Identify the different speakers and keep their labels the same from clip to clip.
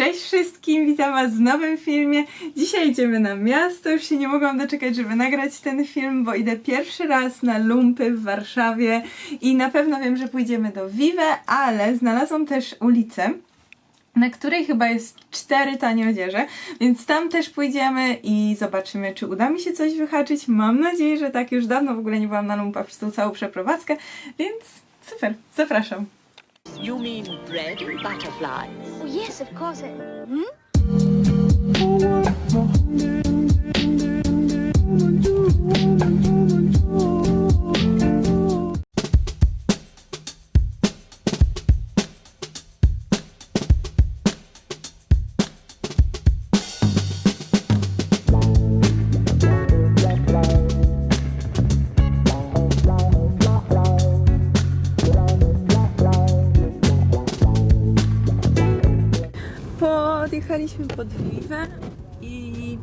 Speaker 1: Cześć wszystkim, witam Was w nowym filmie. Dzisiaj idziemy na miasto, już się nie mogłam doczekać, żeby nagrać ten film, bo idę pierwszy raz na lumpy w Warszawie i na pewno wiem, że pójdziemy do Vive, ale znalazłam też ulicę, na której chyba jest cztery tanie odzieże, więc tam też pójdziemy i zobaczymy, czy uda mi się coś wyhaczyć. Mam nadzieję, że tak. Już dawno w ogóle nie byłam na lumpach przez tą całą przeprowadzkę, więc super, zapraszam.
Speaker 2: You mean bread and butterfly?
Speaker 3: Oh, yes, of course. Hmm?
Speaker 1: Podjechaliśmy pod Vive i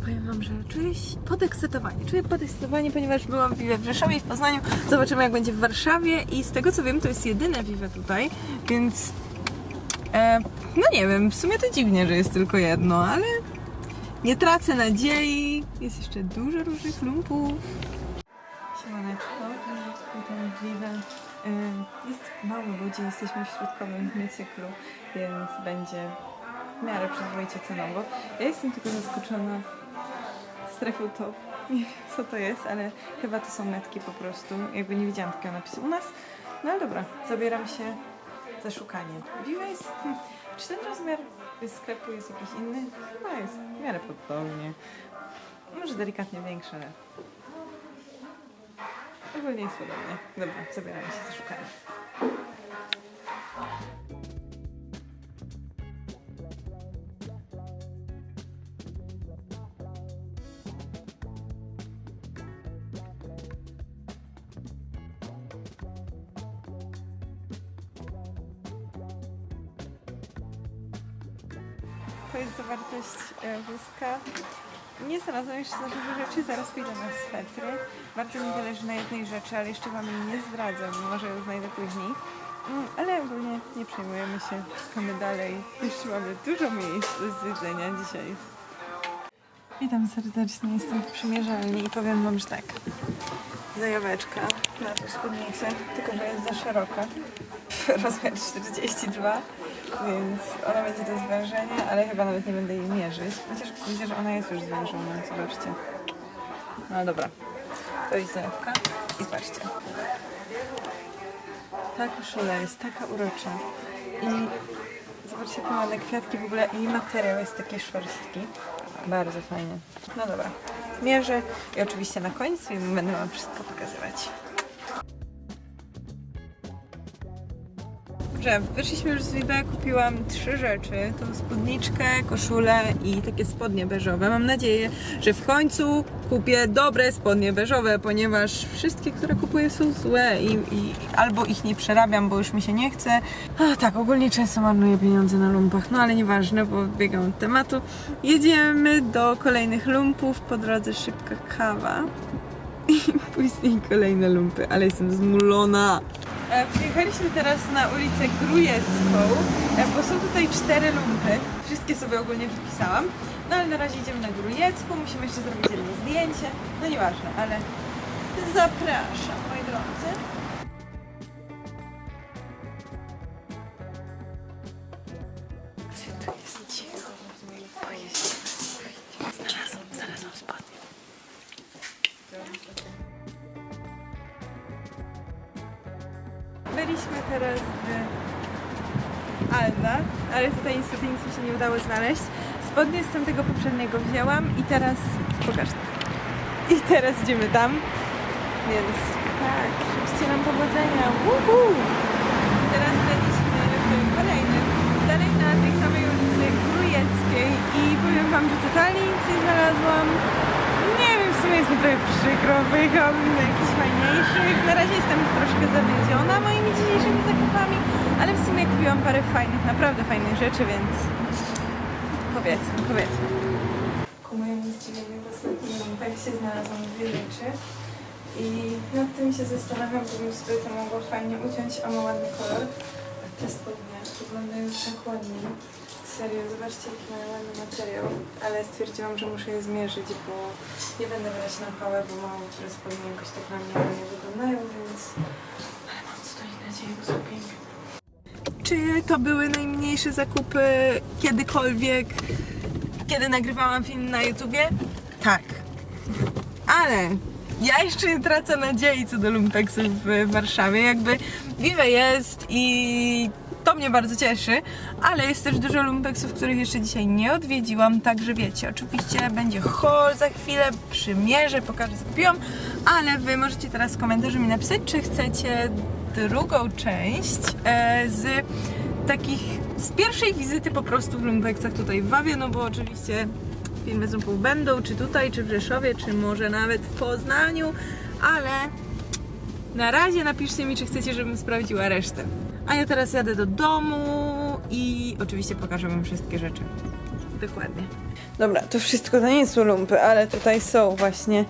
Speaker 1: powiem Wam, że czuję się podekscytowanie. Czuję podekscytowanie, ponieważ byłam w Vive w Rzeszowie i w Poznaniu. Zobaczymy jak będzie w Warszawie i z tego co wiem to jest jedyne Vive tutaj, więc e, no nie wiem, w sumie to dziwnie, że jest tylko jedno, ale nie tracę nadziei. Jest jeszcze dużo różnych lumpów. Siemaneczko, witam w Vive. Y, Jest mało ludzi, jesteśmy w środkowym cyklu, więc będzie w miarę przyzwoicie cenowo. Ja jestem tylko zaskoczona strefą to. Nie wiem co to jest, ale chyba to są metki po prostu. Jakby nie widziałam takiego napisu u nas. No ale dobra, zabieram się za szukanie. Viva jest... Hmm, czy ten rozmiar sklepu jest jakiś inny? Chyba jest w miarę podobnie. Może delikatnie większy, ale ogólnie jest podobnie. Dobra, zabieramy się za szukanie. Zawartość e, wózka. Nie znalazłam jeszcze za dużo rzeczy, zaraz pójdę na swetry. Bardzo mi zależy na jednej rzeczy, ale jeszcze Wam jej nie zdradzę, może ją znajdę później. Mm, Ale ogólnie nie przejmujemy się, szukamy dalej. Jeszcze mamy dużo miejsc do zwiedzenia dzisiaj. Witam serdecznie, jestem w przymierzalni i powiem Wam, że tak. Zajaweczka na tą spódnicę, tylko że jest za szeroka. Rozmiar 42, więc ona będzie do zwężenia, ale chyba nawet nie będę jej mierzyć. Chociaż widzę, że ona jest już zwężona, zobaczcie. No dobra, to jest zajawka i patrzcie. Ta koszula jest taka urocza i zobaczcie, jakie ładne kwiatki w ogóle i materiał jest taki szorstki. Bardzo fajnie. No dobra, mierzę i oczywiście na końcu będę Wam wszystko pokazywać. Dobrze, wyszliśmy już z Vibe, kupiłam trzy rzeczy. Tą spódniczkę, koszulę i takie spodnie beżowe. Mam nadzieję, że w końcu kupię dobre spodnie beżowe, ponieważ wszystkie, które kupuję są złe i, i albo ich nie przerabiam, bo już mi się nie chce. A, tak, ogólnie często marnuję pieniądze na lumpach, no ale nieważne, bo biegam od tematu. Jedziemy do kolejnych lumpów, po drodze szybka kawa. I później kolejne lumpy, ale jestem zmulona. E, Przyjechaliśmy teraz na ulicę Grujecką, e, bo są tutaj cztery lumpy. Wszystkie sobie ogólnie wypisałam. No ale na razie idziemy na Grujecką, musimy jeszcze zrobić jedno zdjęcie. No nieważne, ale zapraszam, moi drodzy. Byliśmy teraz w Alda, ale tutaj niestety nic mi się nie udało znaleźć. Spodnie z tamtego poprzedniego wzięłam i teraz pokaż. I teraz idziemy tam. Więc tak, życzcie nam powodzenia. Uhu! Teraz byliśmy w kolejnym, dalej na tej samej ulicy Grujeckiej i powiem wam, że totalnie nic nie znalazłam. Nie wiem, w sumie jest mi trochę przykro, wyjechałabym do jakichś fajniejszych. Na razie jestem troszkę zawiedziona moimi dzisiejszymi zakupami, ale w sumie kupiłam parę fajnych, naprawdę fajnych rzeczy, więc powiedzmy, powiedzmy. Ku mojemu zdziwieniu w ostatnim lumpek się znalazłam dwie rzeczy i nad tym się zastanawiam, bo bym sobie to mogła fajnie uciąć, a ma ładny kolor. Te spodnie wyglądają tak ładnie. Serio, zobaczcie jaki mają ładny materiał, ale stwierdziłam, że muszę je zmierzyć, bo nie będę brać na pałę, bo mam które spodnie jakoś tak na mnie nie wyglądają, więc... Ale mam co do nich nadzieję, bo są piękne. Czy to były najmniejsze zakupy kiedykolwiek, kiedy nagrywałam film na YouTubie? Tak. Ale ja jeszcze nie tracę nadziei co do lumpeksów w Warszawie. Jakby Vive jest i to mnie bardzo cieszy, ale jest też dużo lumpeksów, których jeszcze dzisiaj nie odwiedziłam, także wiecie, oczywiście będzie haul za chwilę, przymierzę, pokażę co kupiłam, ale wy możecie teraz w komentarzu mi napisać, czy chcecie drugą część e, z takich, z pierwszej wizyty po prostu w lumpeksach tutaj w Wawie, no bo oczywiście filmy z Rumpów będą, czy tutaj, czy w Rzeszowie, czy może nawet w Poznaniu, ale na razie napiszcie mi, czy chcecie, żebym sprawdziła resztę. A ja teraz jadę do domu i oczywiście pokażę wam wszystkie rzeczy. Dokładnie. Dobra, to wszystko to nie są lumpy, ale tutaj są właśnie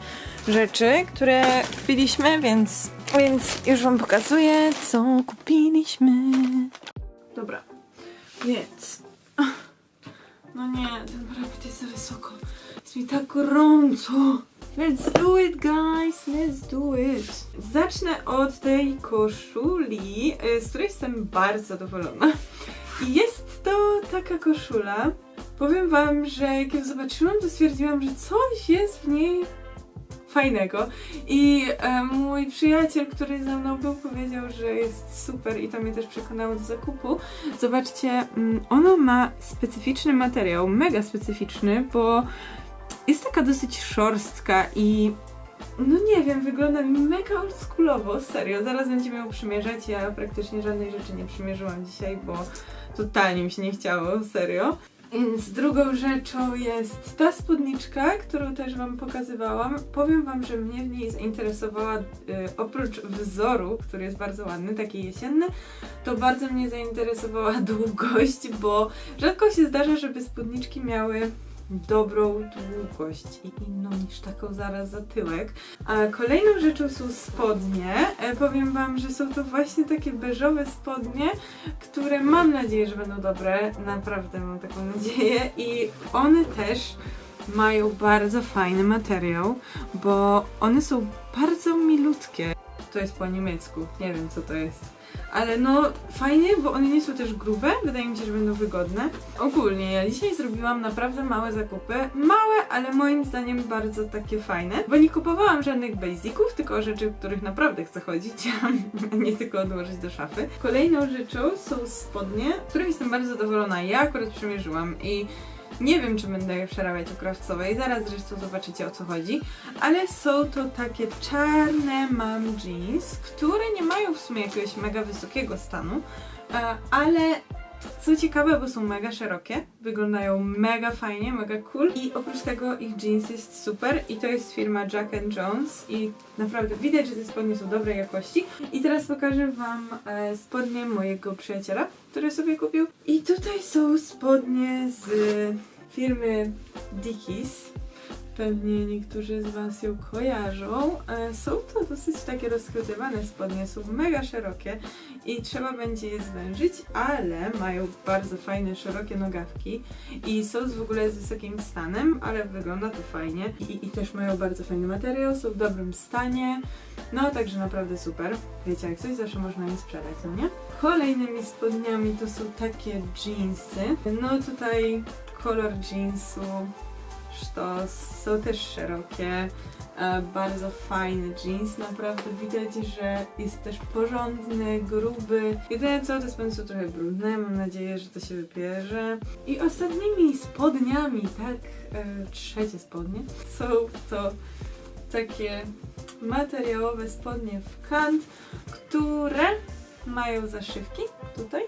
Speaker 1: rzeczy, które kupiliśmy, więc, więc już wam pokazuję, co kupiliśmy. Dobra, więc... No nie, ten parapet jest za wysoko. Jest mi tak gorąco. Let's do it, guys, let's do it. Zacznę od tej koszuli, y, z której jestem bardzo zadowolona. Jest to taka koszula. Powiem wam, że jak ją zobaczyłam, to stwierdziłam, że coś jest w niej fajnego. I e, mój przyjaciel, który ze mną był, powiedział, że jest super i to mnie też przekonało do zakupu. Zobaczcie, mm, ono ma specyficzny materiał, mega specyficzny, bo jest taka dosyć szorstka i no nie wiem, wygląda mi mega oldschoolowo, serio. Zaraz będziemy ją przymierzać. Ja praktycznie żadnej rzeczy nie przymierzyłam dzisiaj, bo totalnie mi się nie chciało, serio. Więc drugą rzeczą jest ta spódniczka, którą też Wam pokazywałam. Powiem Wam, że mnie w niej zainteresowała, y, oprócz wzoru, który jest bardzo ładny, taki jesienny, to bardzo mnie zainteresowała długość, bo rzadko się zdarza, żeby spódniczki miały dobrą długość i inną niż taką zaraz za tyłek. A kolejną rzeczą są spodnie. E, powiem Wam, że są to właśnie takie beżowe spodnie, które mam nadzieję, że będą dobre. Naprawdę mam taką nadzieję. I one też mają bardzo fajny materiał, bo one są bardzo milutkie. To jest po niemiecku, nie wiem co to jest. Ale no fajnie, bo one nie są też grube, wydaje mi się, że będą wygodne. Ogólnie ja dzisiaj zrobiłam naprawdę małe zakupy. Małe, ale moim zdaniem bardzo takie fajne, bo nie kupowałam żadnych basiców, tylko rzeczy, których naprawdę chcę chodzić, a nie tylko odłożyć do szafy. Kolejną rzeczą są spodnie, których jestem bardzo zadowolona. Ja akurat przymierzyłam i nie wiem, czy będę je przerabiać u krawcowej, zaraz zresztą zobaczycie o co chodzi, ale są to takie czarne mam jeans, które nie mają w sumie jakiegoś mega wysokiego stanu, e, ale co ciekawe, bo są mega szerokie, wyglądają mega fajnie, mega cool i oprócz tego ich jeans jest super i to jest firma Jack and Jones i naprawdę widać, że te spodnie są dobrej jakości. I teraz pokażę Wam e, spodnie mojego przyjaciela, który sobie kupił. I tutaj są spodnie z firmy Dickies. Pewnie niektórzy z Was ją kojarzą. E, Są to dosyć takie rozchwytywane spodnie, są mega szerokie i trzeba będzie je zwężyć, ale mają bardzo fajne, szerokie nogawki i są w ogóle z wysokim stanem, ale wygląda to fajnie i, i też mają bardzo fajny materiał, są w dobrym stanie, no także naprawdę super. Wiecie, jak coś zawsze można je sprzedać, no nie? Kolejnymi spodniami to są takie jeansy. No tutaj kolor jeansu, sztos, są też szerokie, e, bardzo fajny jeans, naprawdę widać, że jest też porządny, gruby. Jedyne co, te spodnie są trochę brudne, mam nadzieję, że to się wybierze. I ostatnimi spodniami, tak, e, trzecie spodnie, są to takie materiałowe spodnie w kant, które mają zaszywki tutaj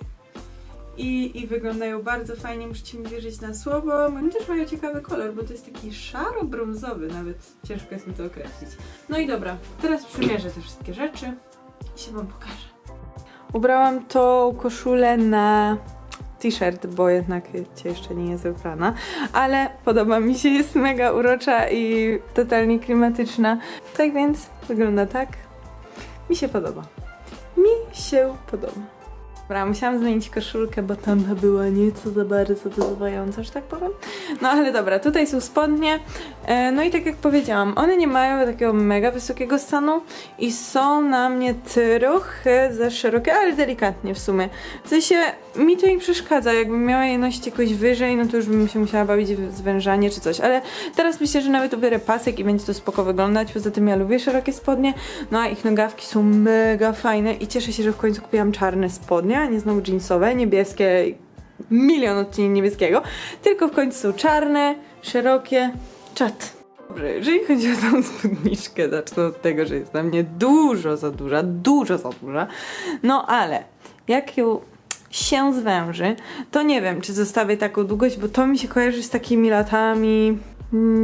Speaker 1: i, i wyglądają bardzo fajnie, musicie mi wierzyć na słowo. Oni też mają ciekawy kolor, bo to jest taki szaro-brązowy, nawet ciężko jest mi to określić. No i dobra, teraz przymierzę te wszystkie rzeczy i się Wam pokażę. Ubrałam tą koszulę na t-shirt, bo jednak jeszcze nie jest ubrana, ale podoba mi się, jest mega urocza i totalnie klimatyczna. Tak więc wygląda tak. Mi się podoba. Mi się podoba. Dobra, musiałam zmienić koszulkę, bo tamta była nieco za bardzo wyzywająca, że tak powiem. No ale dobra, tutaj są spodnie. E, no i tak jak powiedziałam, one nie mają takiego mega wysokiego stanu i są na mnie trochę za szerokie, ale delikatnie w sumie. W sensie mi to nie przeszkadza, jakbym miała je nosić jakoś wyżej, no to już bym się musiała bawić w zwężanie czy coś, ale teraz myślę, że nawet ubiorę pasek i będzie to spoko wyglądać, poza tym ja lubię szerokie spodnie, no a ich nogawki są mega fajne i cieszę się, że w końcu kupiłam czarne spodnie, nie znowu jeansowe, niebieskie, milion odcieni niebieskiego, tylko w końcu czarne, szerokie, czat. Dobrze, jeżeli chodzi o tą spódniczkę, zacznę od tego, że jest dla mnie dużo za duża, dużo za duża, no ale jak ją się zwęży, to nie wiem, czy zostawię taką długość, bo to mi się kojarzy z takimi latami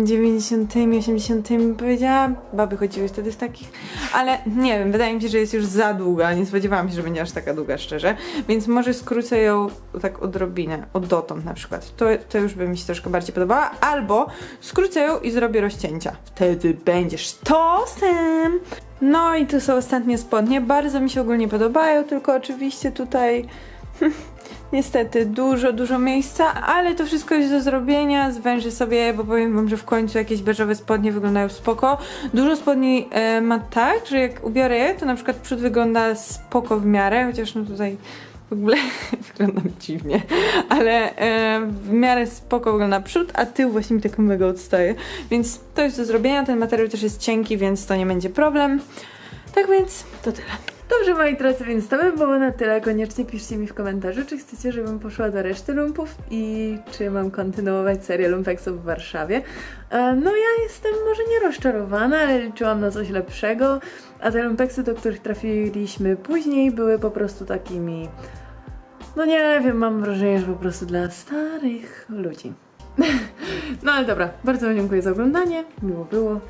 Speaker 1: 90., 80., powiedziałam. Baby chodziły wtedy w takich, ale nie wiem, wydaje mi się, że jest już za długa. Nie spodziewałam się, że będzie aż taka długa, szczerze. Więc może skrócę ją tak odrobinę, od dotąd na przykład. To, to już by mi się troszkę bardziej podobała. Albo skrócę ją i zrobię rozcięcia. Wtedy będziesz tosem. No i tu są ostatnie spodnie. Bardzo mi się ogólnie podobają, tylko oczywiście tutaj Niestety dużo, dużo miejsca, ale to wszystko jest do zrobienia. Zwężę sobie, bo powiem wam, że w końcu jakieś beżowe spodnie wyglądają spoko. Dużo spodni e, ma tak, że jak ubiorę je, to na przykład przód wygląda spoko w miarę, chociaż no tutaj w ogóle wyglądam dziwnie, ale e, w miarę spoko wygląda przód, a tył właśnie mi tak mega odstaje. Więc to jest do zrobienia. Ten materiał też jest cienki, więc to nie będzie problem. Tak więc to tyle. Dobrze moi drodzy, więc to by było na tyle. Koniecznie piszcie mi w komentarzu, czy chcecie, żebym poszła do reszty lumpów i czy mam kontynuować serię lumpeksów w Warszawie. E, No ja jestem może nie rozczarowana, ale liczyłam na coś lepszego, a te lumpeksy, do których trafiliśmy później, były po prostu takimi... No nie wiem, mam wrażenie, że po prostu dla starych ludzi. No ale dobra, bardzo wam dziękuję za oglądanie, miło było,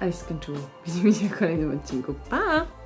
Speaker 1: a już skończyło. Widzimy się w kolejnym odcinku. Pa!